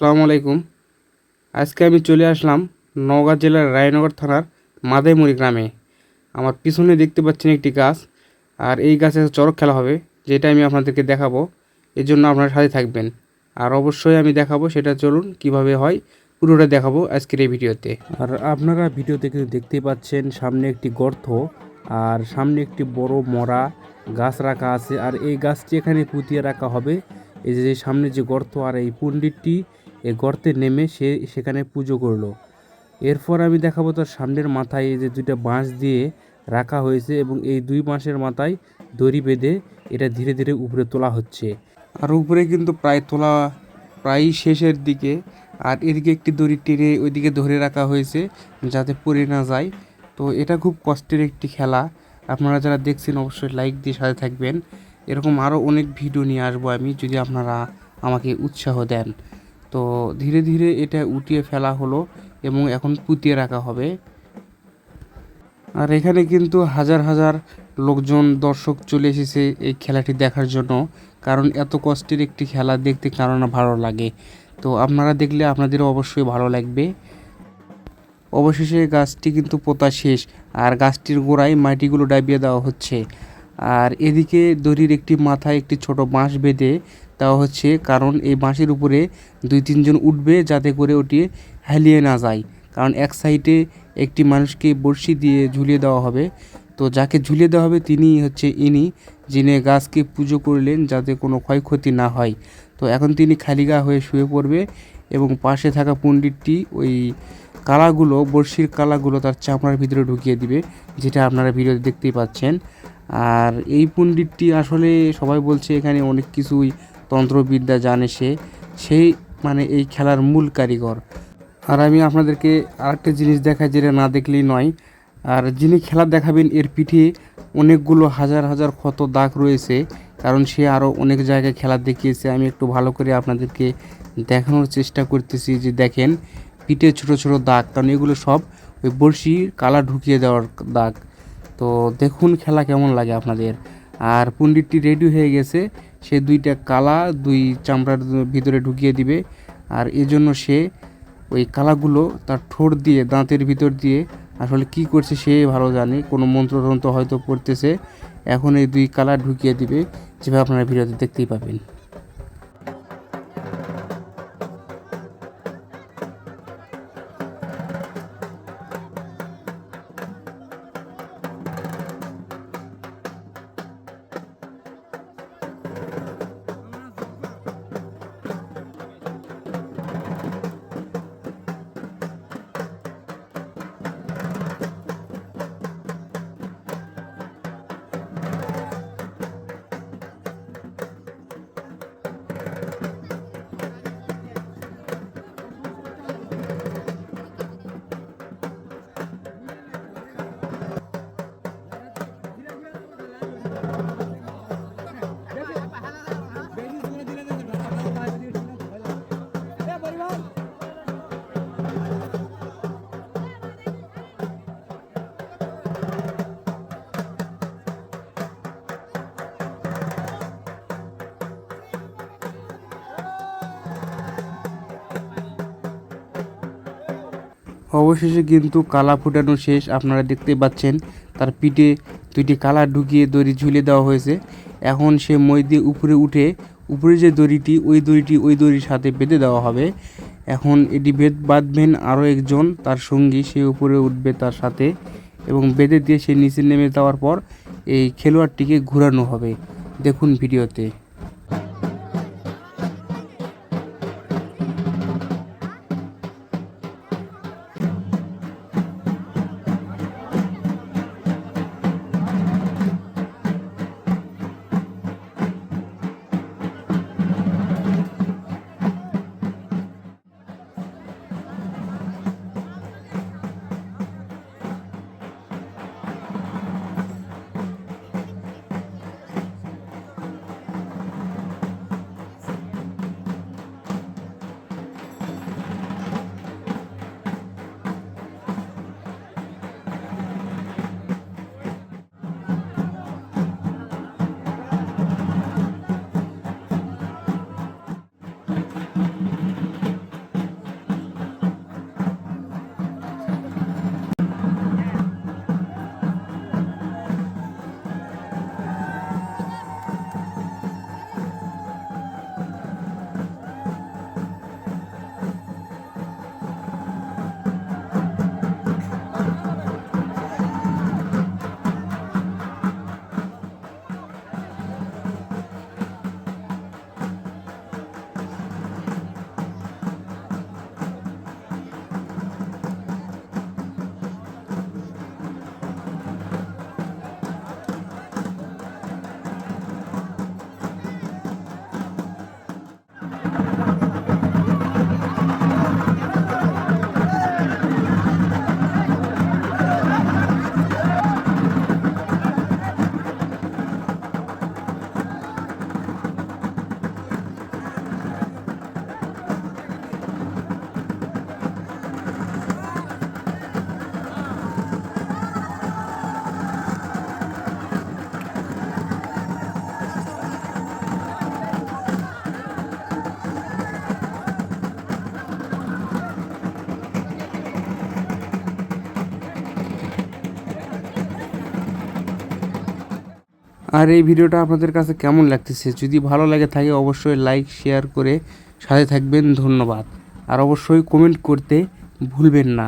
আসসালামু আলাইকুম। আজকে আমি চলে আসলাম নওগাঁ জেলার রায়নগর থানার মাদাইমুড়ি গ্রামে। আমার পিছনে দেখতে পাচ্ছেন একটি গাছ, আর এই গাছে চড়ক খেলা হবে, যেটা আমি আপনাদেরকে দেখাবো। এর জন্য আপনারা সাথে থাকবেন। আর অবশ্যই আমি দেখাবো, সেটা চলুন কীভাবে হয়, পুরোটা দেখাবো আজকের এই ভিডিওতে। আর আপনারা ভিডিওতে কিন্তু দেখতে পাচ্ছেন সামনে একটি গর্ত, আর সামনে একটি বড় মরা গাছ রাখা আছে। আর এই গাছটি এখানে পুঁতিয়ে রাখা হবে। এই যে সামনে যে গর্ত, আর এই পণ্ডিতটি এই গর্তে নেমে সে সেখানে পুজো করল। এরপর আমি দেখাবো তার সামনের মাথায় এই যে দুইটা বাঁশ দিয়ে রাখা হয়েছে এবং এই দুই বাঁশের মাথায় দড়ি বেঁধে এটা ধীরে ধীরে উপরে তোলা হচ্ছে। আর উপরে কিন্তু প্রায় তোলা প্রায় শেষের দিকে। আর এদিকে একটি দড়ি টেনে ওইদিকে ধরে রাখা হয়েছে যাতে পড়ে না যায়। তো এটা খুব কষ্টের একটি খেলা। আপনারা যারা দেখছেন অবশ্যই লাইক দিয়ে সাথে থাকবেন। এরকম আরও অনেক ভিডিও নিয়ে আসব আমি যদি আপনারা আমাকে উৎসাহ দেন। তো ধীরে ধীরে এটা উঠিয়ে ফেলা হলো এবং এখন পুঁতিয়ে রাখা হবে। আর এখানে কিন্তু হাজার হাজার লোকজন, দর্শক চলে এসেছে এই খেলাটি দেখার জন্য। কারণ এত কষ্টের একটি খেলা দেখতে কারও না ভালো লাগে। তো আপনারা দেখলে আপনাদেরও অবশ্যই ভালো লাগবে। অবশেষে গাছটি কিন্তু পোতা শেষ আর গাছটির গোড়ায় মাটিগুলো ডাবিয়ে দেওয়া হচ্ছে। আর এদিকে দড়ির একটি মাথায় একটি ছোট বাঁশ বেঁধে দেওয়া হচ্ছে কারণ এই বাঁশের উপরে দুই তিনজন উঠবে যাতে করে ওটি হেলিয়ে না যায়। কারণ এক সাইডে একটি মানুষকে বড়শি দিয়ে ঝুলিয়ে দেওয়া হবে। তো যাকে ঝুলিয়ে দেওয়া হবে তিনি হচ্ছে ইনি, যিনি গাছকে পুজো করলেন যাতে কোনো ক্ষয়ক্ষতি না হয়। তো এখন তিনি খালি গা হয়ে শুয়ে পড়বে এবং পাশে থাকা পণ্ডিতটি ওই কালাগুলো, বড়শির কালাগুলো তার চামড়ার ভিতরে ঢুকিয়ে দিবে, যেটা আপনারা ভিডিওতে দেখতেই পাচ্ছেন। আর এই পণ্ডিতটি আসলে সবাই বলছে এখানে অনেক কিছুই তন্ত্রবিদ্যা জানে সে, সেই মানে এই খেলার মূল কারিগর। আর আমি আপনাদেরকে আরেকটা জিনিস দেখাই যেটা না দেখলেই নয়। আর যিনি খেলা দেখাবেন, এর পিঠে অনেকগুলো হাজার হাজার ক্ষত দাগ রয়েছে, কারণ সে আরও অনেক জায়গায় খেলা দেখিয়েছে। আমি একটু ভালো করে আপনাদেরকে দেখানোর চেষ্টা করতেছি যে দেখেন, পিঠে ছোট ছোট দাগ, কারণ এগুলো সব ওই বড়শির কালা ঢুকিয়ে দেওয়ার দাগ। তো দেখুন খেলা কেমন লাগে আপনাদের। আর পণ্ডিতটি রেডি হয়ে গেছে। সে দুইটা কালা, দুই চামড়ার ভিতরে ঢুকিয়ে দিবে। আর এজন্য সে ওই কালাগুলো তার ঠোঁট দিয়ে, দাঁতের ভিতর দিয়ে আসলে কি করছে সে ভালো জানে। কোনো মন্ত্রতন্ত্র হয়তো পড়তেছে এখন এই দুই কালা ঢুকিয়ে দিবে। যেভাবে আপনারা ভিডিওতে দেখতেই পাবেন। অবশেষে কিন্তু কালা ফুটানো শেষ, আপনারা দেখতে পাচ্ছেন। তার পিঠে দুইটি কালা ঢুকিয়ে দড়ি ঝুলিয়ে দেওয়া হয়েছে। এখন সে মই দিয়ে উপরে উঠে, উপরে যে দড়িটি, ওই দড়িটি ওই দড়ির সাথে বেঁধে দেওয়া হবে। এখন এটি বেদ বাঁধবেন আরও একজন, তার সঙ্গী সে উপরে উঠবে তার সাথে এবং বেঁধে দিয়ে সে নিচে নেমে যাওয়ার পর এই খেলোয়াড়টিকে ঘোরানো হবে। দেখুন ভিডিওতে। আর এই ভিডিওটা আপনাদের কাছে কেমন লাগতেছে? যদি ভালো লাগে থাকে অবশ্যই লাইক শেয়ার করে সাথে থাকবেন। ধন্যবাদ। আর অবশ্যই কমেন্ট করতে ভুলবেন না।